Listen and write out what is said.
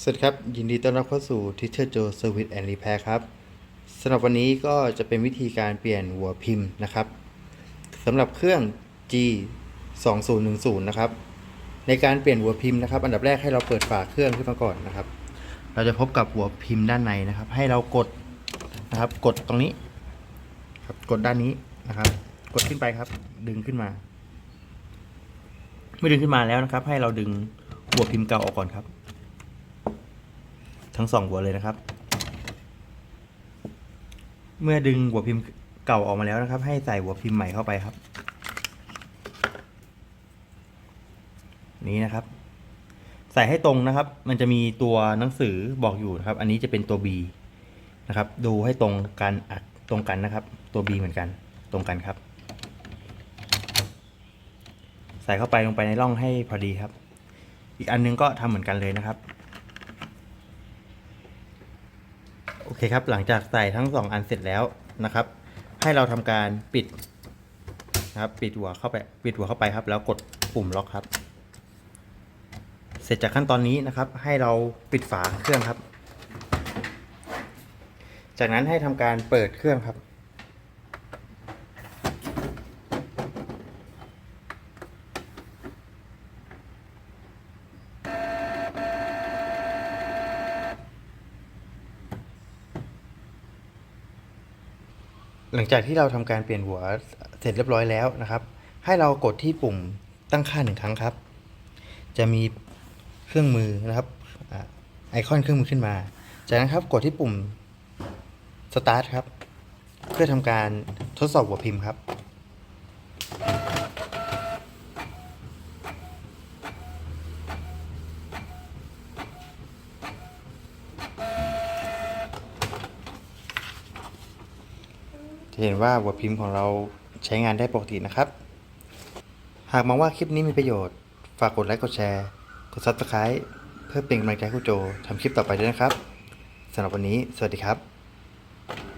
สวัสดีครับ ยินดีต้อนรับเข้าสู่ Teacher Joe Service and Repair ครับสำหรับวันนี้ก็จะเป็นวิธีการเปลี่ยนหัวพิมพ์นะครับสำหรับเครื่อง G 2 0 1 0นะครับ ในการเปลี่ยนหัวพิมพ์นะครับ อันดับแรกให้เราเปิดฝาเครื่องขึ้นมาก่อนนะครับ เราจะพบกับหัวพิมพ์ด้านในนะครับ ให้เรากดนะครับ กดตรงนี้ครับกดด้านนี้นะครับ กดขึ้นไปครับ ดึงขึ้นมา เมื่อดึงขึ้นมาแล้วนะครับ ให้เราดึงหัวพิมพ์เก่าออกก่อนครับ ทั้งสองหัวเลยนะครับ เมื่อดึงหัวพิมพ์เก่าออกมาแล้วนะครับ ให้ใส่หัวพิมพ์ใหม่เข้าไปครับ นี้นะครับ ใส่ให้ตรงนะครับ มันจะมีตัวหนังสือบอกอยู่นะครับ อันนี้จะเป็นตัว B นะครับ ดูให้ตรงกันอัดตรงกันนะครับ ตัว B เหมือนกัน ตรงกันครับ ใส่เข้าไปลงไปในร่องให้พอดีครับ อีกอันนึงก็ทำเหมือนกันเลยนะครับ โอเคครับ หลังจากใส่ทั้งสองอันเสร็จแล้วนะครับ ให้เราทำการปิดนะครับ ปิดหัวเข้าไป ปิดหัวเข้าไปครับ แล้วกดปุ่มล็อกครับ เสร็จจากขั้นตอนนี้นะครับ ให้เราปิดฝาเครื่องครับ จากนั้นให้ทำการเปิดเครื่องครับ หลังจากที่เราทำการเปลี่ยนหัวเสร็จเรียบร้อยแล้วนะครับ ให้เรากดที่ปุ่มตั้งค่าหนึ่งครั้งครับ จะมีเครื่องมือนะครับไอคอนเครื่องมือขึ้นมา จากนั้นครับกดที่ปุ่ม start ครับ เพื่อทำการทดสอบหัวพิมพ์ครับ จะเห็นว่าหัวพิมพ์ของเราใช้งานได้ปกตินะครับ หากมองว่าคลิปนี้มีประโยชน์ ฝากกดไลค์กดแชร์ กด Subscribe เพื่อเป็นกำลังใจให้คุณโจทำคลิปต่อไปด้วยนะครับสำหรับวันนี้ สวัสดีครับ